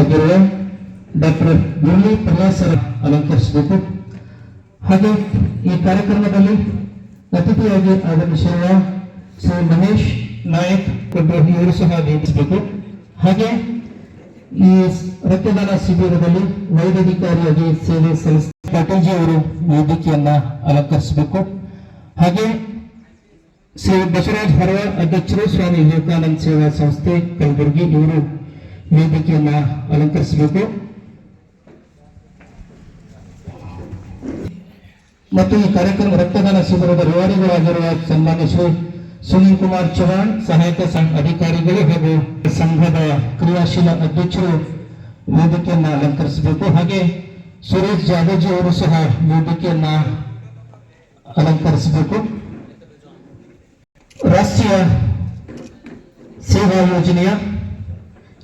ಆಗಿರುವ ಡಾಕ್ಟರ್ ಮುರಳಿ ಪ್ರಯಾಸರ ಅಲಂಕರಿಸಬೇಕು. ಹಾಗೆ ಈ ಕಾರ್ಯಕ್ರಮದಲ್ಲಿ ಅತಿಥಿಯಾಗಿ ಆಗಮಿಸಿರುವ ಶ್ರೀ ಮಹೇಶ್ ನಾಯಕ್ ಇವರು ಸಹ ನೇಮಿಸಬೇಕು ಹಾಗೆ ಈ ರಕ್ತದಾನ ಶಿಬಿರದಲ್ಲಿ ವೈದ್ಯಾಧಿಕಾರಿಯಾಗಿ ಸೇವೆ ಸಲ್ಲಿಸಿದ ಪಾಟೀಲ್ಜಿ ಅವರು ವೇದಿಕೆಯನ್ನ ಅಲಂಕರಿಸಬೇಕು. ಹಾಗೆ ಶ್ರೀ ಬಸವರಾಜ್ ಹರವ ಅಧ್ಯಕ್ಷರು ಸ್ವಾಮಿ ವಿವೇಕಾನಂದ ಸೇವಾ ಸಂಸ್ಥೆ ಕಲಬುರಗಿ ಇವರು ವೇದಿಕೆಯನ್ನ ಅಲಂಕರಿಸಬೇಕು. ಮತ್ತು ಈ ಕಾರ್ಯಕ್ರಮ ರಕ್ತದಾನ ಶಿಬಿರದ ರೂವಾರಿಗಳಾಗಿರುವ ಸನ್ಮಾನ್ಯ ಶ್ರೀ ಸುನೀಲ್ ಕುಮಾರ್ ಚೌಹಾಣ್ ಸಹಾಯಕ ಸಂಘ ಅಧಿಕಾರಿಗಳು ಹಾಗೂ ಸಂಘದ ಕ್ರಿಯಾಶೀಲ ಅಧ್ಯಕ್ಷರು ವೇದಿಕೆಯನ್ನ ಅಲಂಕರಿಸಬೇಕು. ಹಾಗೆ ಸುರೇಶ್ ಜಾಧವ್ಜಿ ಅವರು ಸಹ ವೇದಿಕೆಯನ್ನ ಅಲಂಕರಿಸಬೇಕು. ರಾಷ್ಟ್ರೀಯ ಸೇವಾ ಯೋಜನೆಯ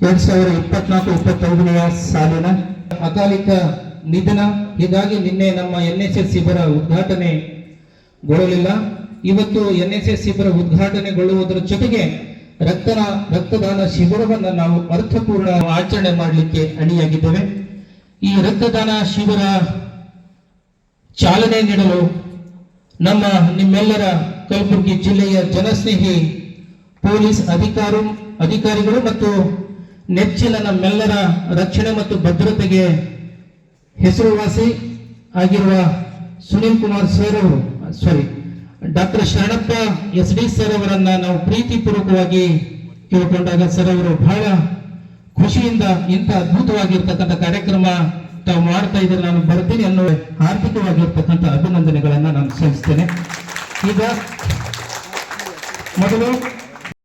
ಎರಡ್ ಸಾವಿರದ ಇಪ್ಪತ್ನಾಲ್ಕು, ಇಪ್ಪತ್ತೈದನೆಯ ಸಾಲಿನ ಅಕಾಲಿಕ ನಿಧನ. ಹೀಗಾಗಿ ನಿನ್ನೆ ನಮ್ಮ ಎನ್ ಎಸ್ ಎಸ್ ಶಿಬಿರ ಉದ್ಘಾಟನೆಗೊಳ್ಳಲಿಲ್ಲ ಇವತ್ತು ಎನ್ ಎಸ್ ಎಸ್ ಶಿಬಿರ ಉದ್ಘಾಟನೆಗೊಳ್ಳುವುದರ ಜೊತೆಗೆ ರಕ್ತನ, ರಕ್ತದಾನ ಶಿಬಿರವನ್ನು ನಾವು ಅರ್ಥಪೂರ್ಣ ಆಚರಣೆ ಮಾಡಲಿಕ್ಕೆ ಅಣಿಯಾಗಿದ್ದೇವೆ ಈ ರಕ್ತದಾನ ಶಿಬಿರ ಚಾಲನೆ ನೀಡಲು ನಮ್ಮ ನಿಮ್ಮೆಲ್ಲರ ಕಲಬುರಗಿ ಜಿಲ್ಲೆಯ ಜನಸ್ನೇಹಿ ಪೊಲೀಸ್ ಅಧಿಕಾರು, ಅಧಿಕಾರಿಗಳು ಮತ್ತು ನೆಚ್ಚಿನ ನಮ್ಮೆಲ್ಲರ ರಕ್ಷಣೆ ಮತ್ತು ಭದ್ರತೆಗೆ ಹೆಸರುವಾಸಿ ಆಗಿರುವ ಸುನೀಲ್ ಕುಮಾರ್ ಸರ್ ಅವರು sorry doctor Sharanappa S D sir ಅವರನ್ನ ನಾವು ಪ್ರೀತಿಪೂರ್ವಕವಾಗಿ ಕೇಳಿಕೊಂಡಾಗ ಸರ್ ಅವರು ಬಹಳ ಖುಷಿಯಿಂದ ಇಂಥ ಅದ್ಭುತವಾಗಿರ್ತಕ್ಕಂಥ ಕಾರ್ಯಕ್ರಮ ತಾವು ಮಾಡ್ತಾ ಇದ್ರೆ ನಾನು ಬರ್ತೀನಿ ಅನ್ನೋ ಆರ್ಥಿಕವಾಗಿರ್ತಕ್ಕಂಥ ಅಭಿನಂದನೆಗಳನ್ನ ನಾನು ಸಲ್ಲಿಸ್ತೇನೆ. ಈಗ ಮೊದಲು